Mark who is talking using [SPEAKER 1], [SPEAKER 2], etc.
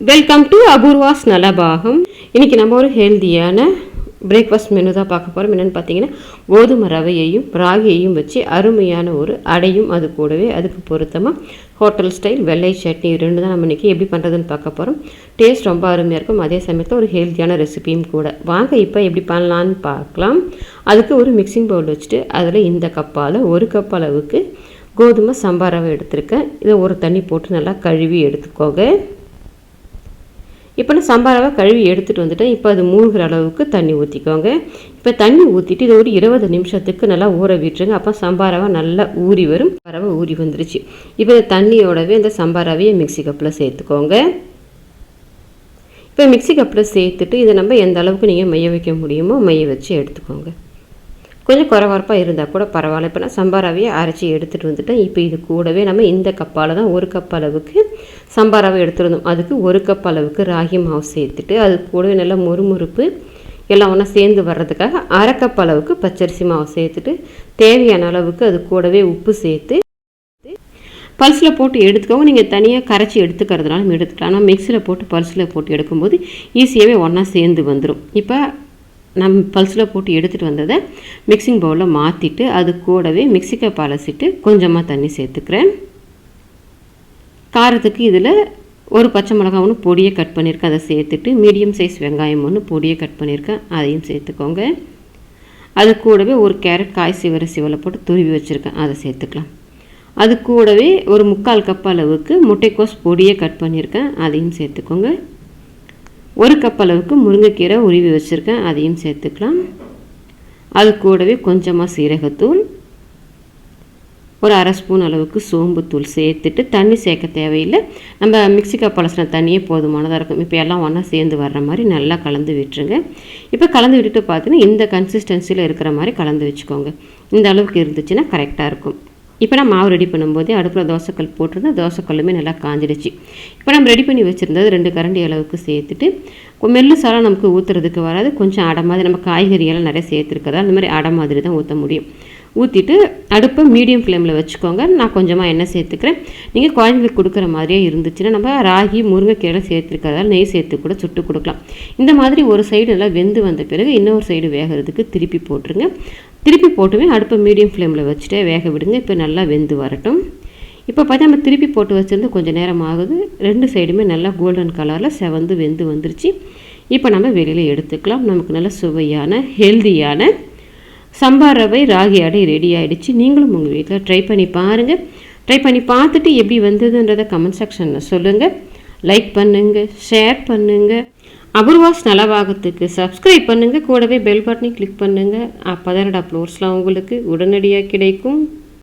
[SPEAKER 1] Welcome to Apoorva's Nalabagam இன்றைக்கி நம்ம ஒரு ஹெல்தியான பிரேக்ஃபாஸ்ட் மெனு தான் பார்க்க போகிறோம் என்னென்னு பார்த்தீங்கன்னா கோதுமை ரவையையும் ராகியையும் வச்சு அருமையான ஒரு அடையும் அது கூடவே அதுக்கு பொருத்தமாக ஹோட்டல் ஸ்டைல் வெள்ளை சட்னி ரெண்டு தான் நம்ம இன்றைக்கி எப்படி பண்ணுறதுன்னு பார்க்க போகிறோம் டேஸ்ட் ரொம்ப அருமையாக இருக்கும். அதே சமயத்தில் ஒரு ஹெல்த்தியான ரெசிபியும் கூட. வாங்க இப்போ எப்படி பண்ணலான்னு பார்க்கலாம். அதுக்கு ஒரு மிக்சிங் பவுல் வச்சுட்டு அதில் இந்த கப்பால் ஒரு கப் அளவுக்கு கோதுமை சம்பா ரவை எடுத்திருக்கேன். இதை ஒரு தண்ணி போட்டு நல்லா கழுவி எடுத்துக்கோங்க. இப்போ நான் சம்பாராவை கழுவி எடுத்துகிட்டு வந்துட்டேன். இப்போ அது மூழ்கிற அளவுக்கு தண்ணி ஊற்றிக்கோங்க இப்போ தண்ணி ஊற்றிட்டு இதை ஒரு இருபது நிமிஷத்துக்கு நல்லா ஊற விட்டுருங்க. அப்போ சம்பாராவை நல்லா ஊறி வரும். பறவை ஊறி வந்துருச்சு. இப்போ இந்த தண்ணியோடவே இந்த சம்பாராவையே மிக்சி கப்பில் சேர்த்துக்கோங்க. இப்போ மிக்சி கப்பில் சேர்த்துட்டு இதை நம்ம எந்த அளவுக்கு நீங்கள் மைய வைக்க முடியுமோ மைய வச்சு எடுத்துக்கோங்க. கொஞ்சம் குறவரப்பாக இருந்தால் கூட பரவாயில்ல. இப்போ நான் சம்பாராவையே அரைச்சி எடுத்துகிட்டு வந்துட்டேன். இப்போ இது கூடவே நம்ம இந்த கப்பால் தான் ஒரு கப் அளவுக்கு சம்பாராவை எடுத்துருந்தோம். அதுக்கு ஒரு கப் அளவுக்கு ராகி மாவு சேர்த்துட்டு அது கூடவே நல்லா முறுமுறுப்பு எல்லாம் ஒன்றா சேர்ந்து வர்றதுக்காக அரை கப் அளவுக்கு பச்சரிசி மாவு சேர்த்துட்டு தேவையான அளவுக்கு அது கூடவே உப்பு சேர்த்து பல்ஸில் போட்டு எடுத்துக்கோங்க. நீங்கள் தனியாக கரைச்சி எடுத்துக்கிறதுனாலும் எடுத்துக்கலாம். ஆனால் மிக்சியில் போட்டு பல்ஸில் போட்டு எடுக்கும்போது ஈஸியாகவே ஒன்றா சேர்ந்து வந்துடும் இப்போ நம்ம பல்ஸில் போட்டு எடுத்துகிட்டு வந்ததை மிக்சிங் பவுலில் மாற்றிட்டு அது கூடவே மிக்சி கப் அலசிட்டு கொஞ்சமாக தண்ணி சேர்த்துக்கிறேன். காரத்துக்கு இதில் ஒரு பச்சை மிளகா ஒன்று பொடியை கட் பண்ணியிருக்கேன். அதை சேர்த்துட்டு மீடியம் சைஸ் வெங்காயம் ஒன்று பொடியை கட் பண்ணியிருக்கேன். அதையும் சேர்த்துக்கோங்க. அது கூடவே ஒரு கேரட் காய் சிவர சிவலை போட்டு துருவி வச்சுருக்கேன். அதை சேர்த்துக்கலாம். அது கூடவே ஒரு முக்கால் கப் அளவுக்கு முட்டைக்கோஸ் பொடியை கட் பண்ணியிருக்கேன். அதையும் சேர்த்துக்கோங்க. ஒரு கப் அளவுக்கு முருங்கைக்கீரை உருவி வச்சுருக்கேன். அதையும் சேர்த்துக்கலாம். அது கூடவே கொஞ்சமாக சீரகத்தூள். ஒரு அரை ஸ்பூன் அளவுக்கு சோம்புத்தூள் சேர்த்துட்டு தண்ணி சேர்க்க தேவையில்லை. நம்ம மிக்சி கப் அலசின தண்ணியே போதுமானதாக இருக்கும். இப்போ எல்லாம் ஒன்றா சேர்ந்து வர்ற மாதிரி நல்லா கலந்து விட்டுருங்க. இப்போ கலந்து விட்டுட்டு பார்த்தீங்கன்னா இந்த கன்சிஸ்டன்சியில் இருக்கிற மாதிரி கலந்து வச்சுக்கோங்க. இந்த அளவுக்கு இருந்துச்சுன்னா கரெக்டாக இருக்கும். இப்போ நான் மாவு ரெடி பண்ணும்போதே அடுப்பில் தோசைக்கல் போட்டிருந்தேன். தோசைக்கல்லுமே நல்லா காஞ்சிடுச்சு. இப்போ நம்ம ரெடி பண்ணி வச்சுருந்தது ரெண்டு கரண்டி அளவுக்கு சேர்த்துட்டு மெல்லு சாலம் நமக்கு ஊற்றுறதுக்கு வராது. கொஞ்சம் அடை மாதிரி நம்ம காய்கறியெல்லாம் நிறைய சேர்த்துருக்கதா அந்த மாதிரி அடை மாதிரி தான் ஊற்ற முடியும். ஊற்றிட்டு அடுப்பை மீடியம் ஃப்ளேமில் வச்சுக்கோங்க. நான் கொஞ்சமாக எண்ணெய் சேர்த்துக்கிறேன். நீங்கள் குழந்தைங்களுக்கு கொடுக்குற மாதிரியே இருந்துச்சுன்னா நம்ம ராகி முருங்கைக்கீரை சேர்த்துருக்கிறதால நெய் சேர்த்து கூட சுட்டு கொடுக்கலாம். இந்த மாதிரி ஒரு சைடு நல்லா வெந்து வந்த பிறகு இன்னொரு சைடு வேகிறதுக்கு திருப்பி போட்டுருங்க. திருப்பி போட்டுமே அடுப்பை மீடியம் ஃப்ளேமில் வச்சுட்டே வேக விடுங்க. இப்போ நல்லா வெந்து வரட்டும். இப்போ பார்த்தா நம்ம திருப்பி போட்டு வச்சுருந்து கொஞ்சம் நேரம் ஆகுது. ரெண்டு சைடுமே நல்லா கோல்டன் கலரில் செவந்து வெந்து வந்துருச்சு. இப்போ நம்ம வெளியில் எடுத்துக்கலாம். நமக்கு நல்ல சுவையான ஹெல்தியான சம்பார் ரவை ராகி அடை ரெடி ஆகிடுச்சு நீங்களும் உங்கள் வீட்டில் ட்ரை பண்ணி பாருங்கள் ட்ரை பண்ணி பார்த்துட்டு எப்படி வந்ததுன்றதை கமெண்ட் செக்ஷனில் சொல்லுங்கள் லைக் பண்ணுங்கள் ஷேர் பண்ணுங்கள் அபூர்வாஸ் நலவாகத்துக்கு சப்ஸ்கிரைப் பண்ணுங்கள் கூடவே பெல் பட்டனை கிளிக் பண்ணுங்கள் அப்போ தான் அப்லோட்ஸ்லாம் உங்களுக்கு உடனடியாக கிடைக்கும்.